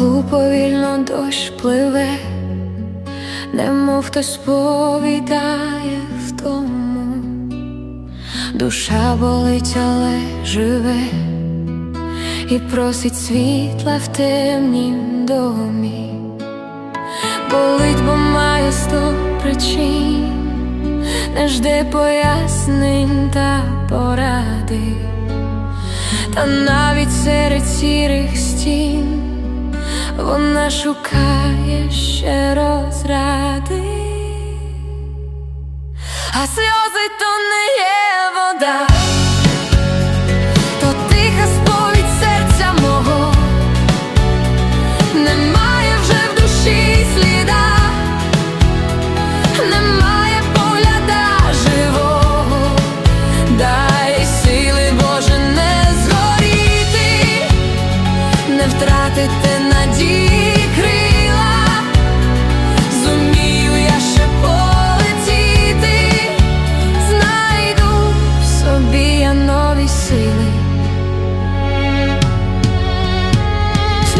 даху повільно дощ пливе, немов хтось повідає в тому, душа болить, але живе, і просить світла в темнім домі, болить, бо має сто причин, не жде пояснень та поради. Та навіть серед сірих стін вона шукає ще розради, а сльози то не є вода,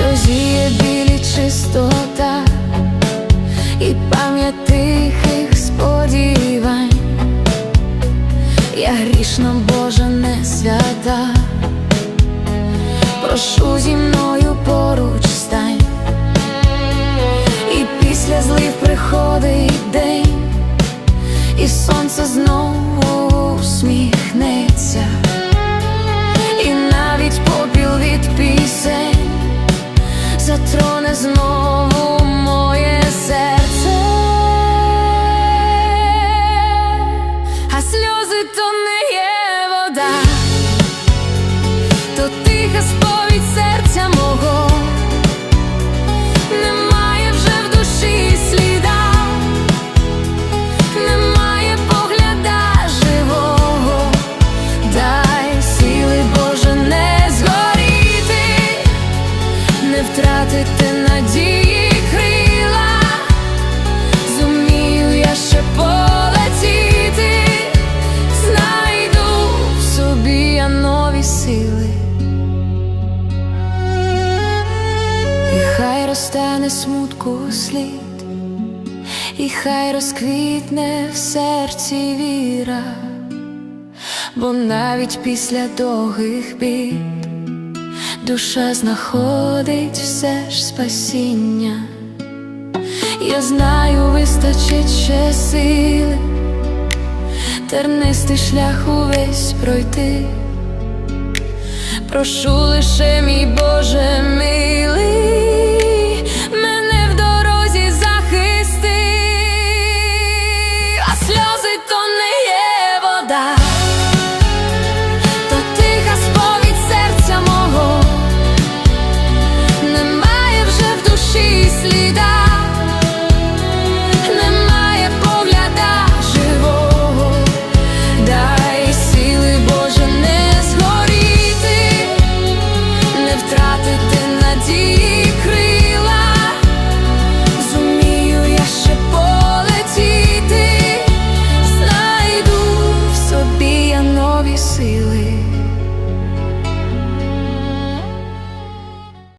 Сльозі є білі чистота і пам'ять тихих сподівань. Я грішна, Божа, не свята, прошу зі мною поруч стань, і після злив приходить день, і сонце знову втратити надії крила, зумію я ще полетіти, знайду в собі нові сили, хай розтане смутку слід, і хай розквітне в серці віра, бо навіть після довгих бід душа знаходить все ж спасіння. Я знаю, вистачить ще сили, тернистий шлях увесь пройти. Прошу лише, мій Боже надії.